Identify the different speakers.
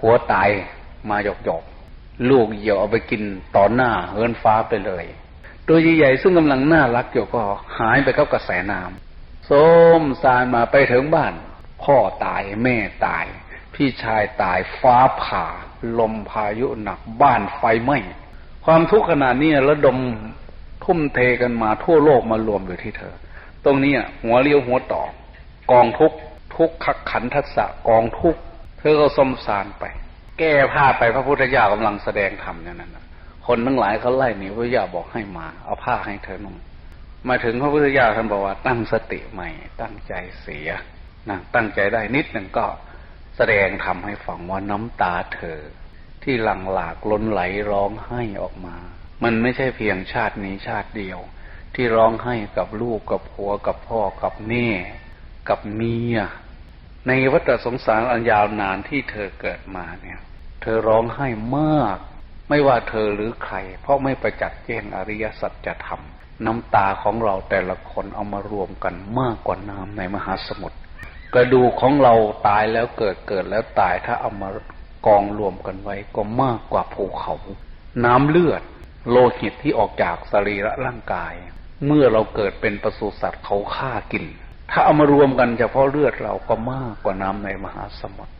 Speaker 1: หัวตายมาหยอกหยอกลูกเหยี่ยวเอาไปกินต่อหน้าเฮินฟ้าไปเลย ตัวใหญ่ๆซึ่งกำลังน่ารักอยู่ก็หายไปกับกระแสน้ำส้มสารมาไปถึงบ้าน พ่อตายแม่ตาย พี่ชายตายฟ้าผ่า ลมพายุหนักบ้านไฟไหม้ความทุกข์ขนาดนี้ระดมทุ่มเทกันมาทั่วโลกมารวมอยู่ที่เธอ ตรงนี้หัวเลี้ยวหัวต่อกองทุกทุกขักขันทัศะกองทุก เธอก็สมสารไป แก้ผ้าไปพระพุทธเจ้ากำลังแสดงธรรมอย่างนั้นคนทั้งหลายเขาไล่หนีพระเจ้าบอกให้มา เอาผ้าให้เธอนุ่งมาถึงพระพุทธเจ้าท่านบอกว่าตั้งสติใหม่ ตั้งใจเสียนะตั้งใจได้นิดหนึ่งก็แสดงทำให้ฟังว่าน้ำตาเธอ ที่หลั่งหลากล้นไหลร้องไห้ออกมา มันไม่ใช่เพียงชาตินี้ชาติเดียว ที่ร้องไห้กับลูกกับผัวกับพ่อกับแม่กับเมีย ในวัฏสงสารอันยาวนานที่เธอเกิดมาเนี่ย เธอร้องไห้มาก ไม่ว่าเธอหรือใคร เพราะไม่ประจักษ์แจ้งอริยสัจธรรม น้ำตาของเราแต่ละคนเอามารวมกันมากกว่าน้ำในมหาสมุทรกระดูกของเราตายแล้วเกิดเกิดแล้วตายถ้าเอามากองรวมกันไว้ก็มากกว่าภูเขา น้ำเลือด โลหิตที่ออกจากสรีระร่างกาย เมื่อเราเกิดเป็นปศุสัตว์เขาฆ่ากิน ถ้าเอามารวมกันเฉพาะเลือดเราก็มากกว่าน้ำในมหาสมุทร